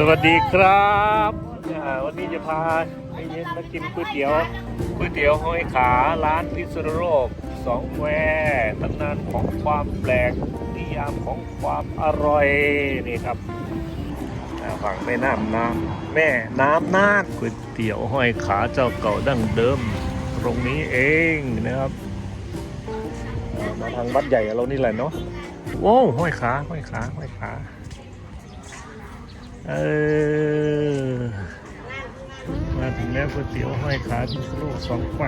สวัสดีครับวันนี้จะพาไอ้เย็นมากินก๋วยเตี๋ยวก๋วยเตี๋ยวห้อยขาร้านพิษณุโลกสองแควตำนานของความแปลกนิยามของความอร่อยนี่ครับฝั่งแม่น้ำน้ำแม่น้ำน่านก๋วยเตี๋ยวห้อยขาเจ้าเก่าดั้งเดิม ตรงนี้เองนะครับมาทางวัดใหญ่เรานี่แหละเนาะโว้ห้อยขาห้อยขาห้อยขา เออ มาถึงแล้วก๋วยเตี๋ยวห้อยขาที่โลกสองแคว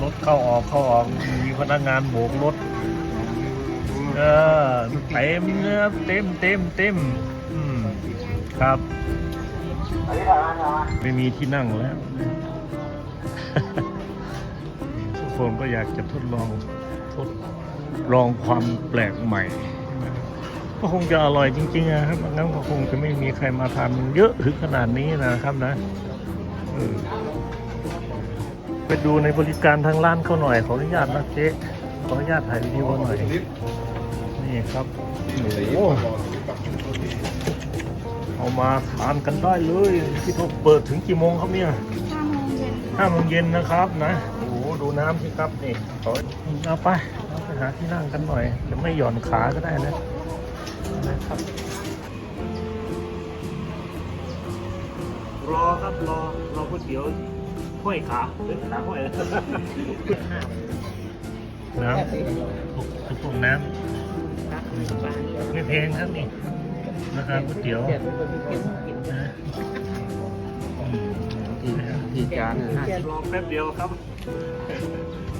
รถเข้าออกเข้าออก มีพนักงานโบกรถ เออ เต็มเนื้อเต็มเต็มเต็มอืม ครับ ไม่มีที่นั่งแล้ว ทุกคนก็อยากจะทดลองทดลองความแปลกใหม่ ก็คงจะอร่อยจริงๆนะครับงั้นก็คงจะไม่มีใครมาทำเยอะถึงขนาดนี้นะครับนะเออไปดูในบริการทางร้านเขาหน่อยขออนุญาตนะเจ๊ขออนุญาตถ่ายวิดีโอหน่อยนี่ครับโอ้โหเอามาทานกันได้เลยที่เขาเปิดถึงกี่โมงครับเนี่ยห้าโมงเย็นห้าโมงเย็นนะครับนะโอ้โหดูน้ำสิครับนี่ขอเอาไปเอาไปหาที่นั่งกันหน่อยจะไม่หย่อนขาก็ได้นะ นะครับ รอครับรอรอก๋วยเตี๋ยวห้อยขาเฮ้ยขาห้อยน้ำทุกพวกน้ำไม่แพงครับนี่นะครับก๋วยเตี๋ยวนะอืมที่จานนะรอแป๊บเดียวครับ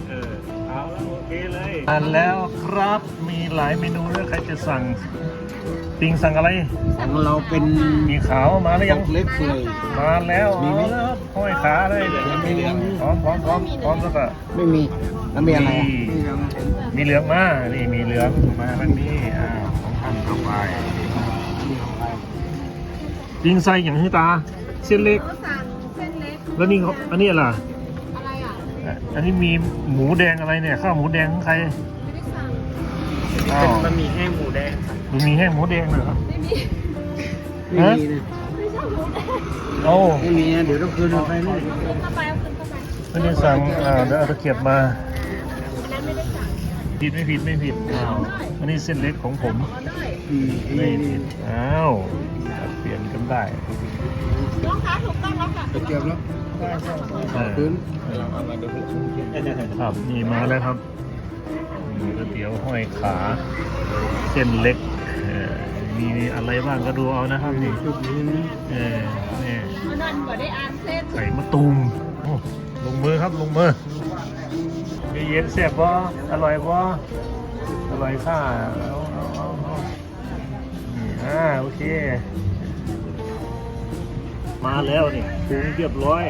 เออเอาแล้วโอเคเลยอันแล้วครับมีหลายเมนูเลยใครจะสั่ง ปิงสั่งอะไร ของเราเป็นมีขาวมาหรือยังเล็กเลยมาแล้วมีไหม เอาแล้วครับห้อยขาเลยมีเหลืองพร้อมพร้อมพร้อมพร้อมแล้วก็ ไม่มีแล้วมีอะไรอะมีเหลืองมา นี่มีเหลืองมาทางนี้อ่าของท่านเอาไปปิงใส่อย่างที่ตา เส้นเล็กเขาสั่งเส้นเล็กแล้วนี่เขาอันนี้อะไรอะไรอะ อะอันนี้มีหมูแดงอะไรเนี่ย ข้าวหมูแดงของใครไม่ได้สั่ง อ้าเป็นวบะหมี่แห้งหมูแดงมันมีแห้งหมูแดงเหรอไม่มีไม่มีนะไม่ชอบหมูแดงโอ้ไม่มีนะเดี๋ยวต้องคืนเอาไปนี่ขึ้นเข้าไปเอาขึ้นเข้าไปไม่ได้สั่งอ่าเดี๋ยวเอาตะเกียบมาอันนั้นไม่ได้สั่งผิดไม่ผิดไม่ผิดอ้าวอันนี้เส้นเล็กของผมเอาได้อืมไม่นี่ผิดอ้าวเปลี่ยนกันได้น้องคะถูกต้องแล้วค่ะตะเกียบแล้วเออคืนครับนี่มาแล้วครับนี่ ก๋วยเตี๋ยวห้อยขาเส้นเล็กมีอะไรบ้างก็ดูเอานะครับนี่ชุดนี้นะเออนี่เนั่นก็ได้อ่านเส้นไข่มะตูมลงมือครับลงมือเย็นเสียบบ่อร่อยบ่อร่อยค่ะเอาเอาเอาเอานี่อ่าโอเค มาแล้วนี่ปรุงเรียบร้อย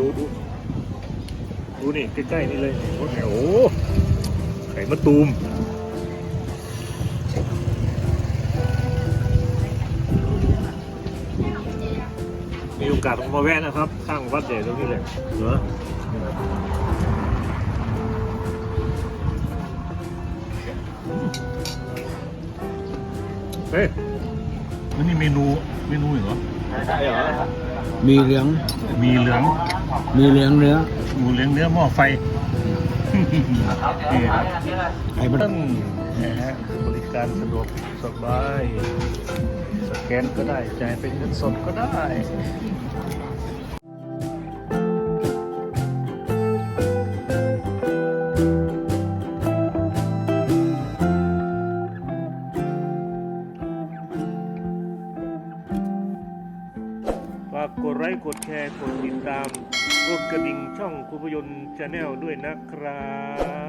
ดูดูดูนี่ใกล้ๆนี่เลยโอ้โหโอ้โหไข่มะตูมมีโอกาสผมมาแวะนะครับ ข้างวัดใหญ่ตรงนี้เลยเหรอเฮ้ยแล้วนี่เมนูเมนูอีกเหรอ มีเหลือง มีเหลืองมีเหลืองเนื้อหมูเลี้ยงเนื้อหม้อไฟนี่ครับไข่บัท่านนะฮะบริการสะดวกสบาย สแกนก็ได้จ่ายเป็นเงินสดก็ได้ากกดไลค์กดแชร์กดติดตาม กดกระดิ่งช่องคุณพยนต์ชาแนลด้วยนะครั